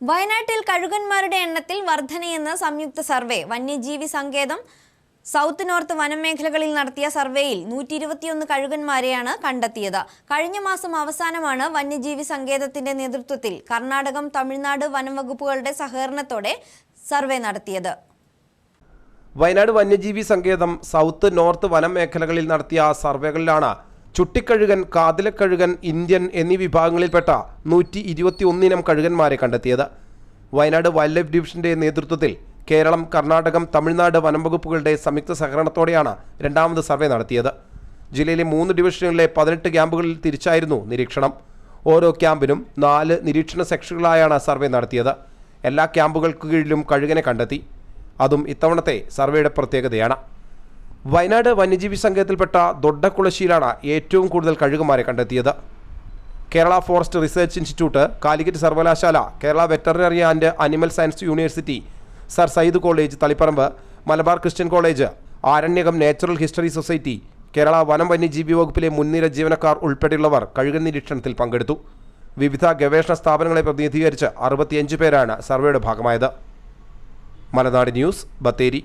വയനാട്ടിൽ കഴുകന്മാരുടെ എണ്ണത്തിൽ വർധനയെന്ന് സംയുക്ത സർവേ. വന്യജീവി സങ്കേതം. സൗത്ത് നോർത്ത് വനമേഖലകളിൽ നടത്തിയ സർവേയിൽ നൂറ്റി ഇരുപത്തിയൊന്ന് കഴുകന്മാരെയാണ് കണ്ടെത്തിയത്. കഴിഞ്ഞ മാസം അവസാനമാണ് വന്യജീവി സങ്കേതത്തിന്റെ നേതൃത്വത്തിൽ കർണാടകം തമിഴ്നാട് വനംവകുപ്പുകളുടെ സഹകരണത്തോടെ സർവേ നടത്തിയത്. വയനാട് വന്യജീവി സങ്കേതം സൗത്ത് നോർത്ത് വനം മേഖലകളിൽ നടത്തിയ സർവേകളിലാണ് ചുട്ടിക്കഴുകൻ കാതിലക്കഴുകൻ ഇന്ത്യൻ എന്നീ വിഭാഗങ്ങളിൽപ്പെട്ട നൂറ്റി ഇരുപത്തി ഒന്നിനം കഴുകന്മാരെ കണ്ടെത്തിയത്. വയനാട് വൈൽഡ് ലൈഫ് ഡിവിഷന്റെ നേതൃത്വത്തിൽ കേരളം കർണാടകം തമിഴ്നാട് വനംവകുപ്പുകളുടെ സംയുക്ത സഹകരണത്തോടെയാണ് രണ്ടാമത് സർവേ നടത്തിയത്. ജില്ലയിലെ മൂന്ന് ഡിവിഷനുകളിലെ പതിനെട്ട് ക്യാമ്പുകളിൽ തിരിച്ചായിരുന്നു നിരീക്ഷണം. ഓരോ ക്യാമ്പിനും നാല് നിരീക്ഷണ സെക്ഷനുകളായാണ് സർവേ നടത്തിയത്. എല്ലാ ക്യാമ്പുകൾക്ക് കീഴിലും കഴുകനെ കണ്ടെത്തി. അതും ഇത്തവണത്തെ സർവേയുടെ പ്രത്യേകതയാണ്. വയനാട് വന്യജീവി സംഘത്തിൽപ്പെട്ട ദൊഡ്ഡക്കുളശ്ശിയിലാണ് ഏറ്റവും കൂടുതൽ കഴുകുമാരെ കണ്ടെത്തിയത്. Kerala forest research institute Calicut സർവകലാശാല Kerala veterinary and animal science university sir Syed college Taliparamba Malabar christian college Aranyakam natural history society Kerala വനം വന്യജീവി വകുപ്പിലെ മുൻനിര ജീവനക്കാർ ഉൾപ്പെടെയുള്ളവർ കഴുകൻ നിരീക്ഷണത്തിൽ പങ്കെടുത്തു. വിവിധ ഗവേഷണ സ്ഥാപനങ്ങളെ പ്രതിനിധീകരിച്ച് അറുപത്തിയഞ്ച് പേരാണ് സർവേയുടെ ഭാഗമായത്. മലനാട് ന്യൂസ് ബത്തേരി.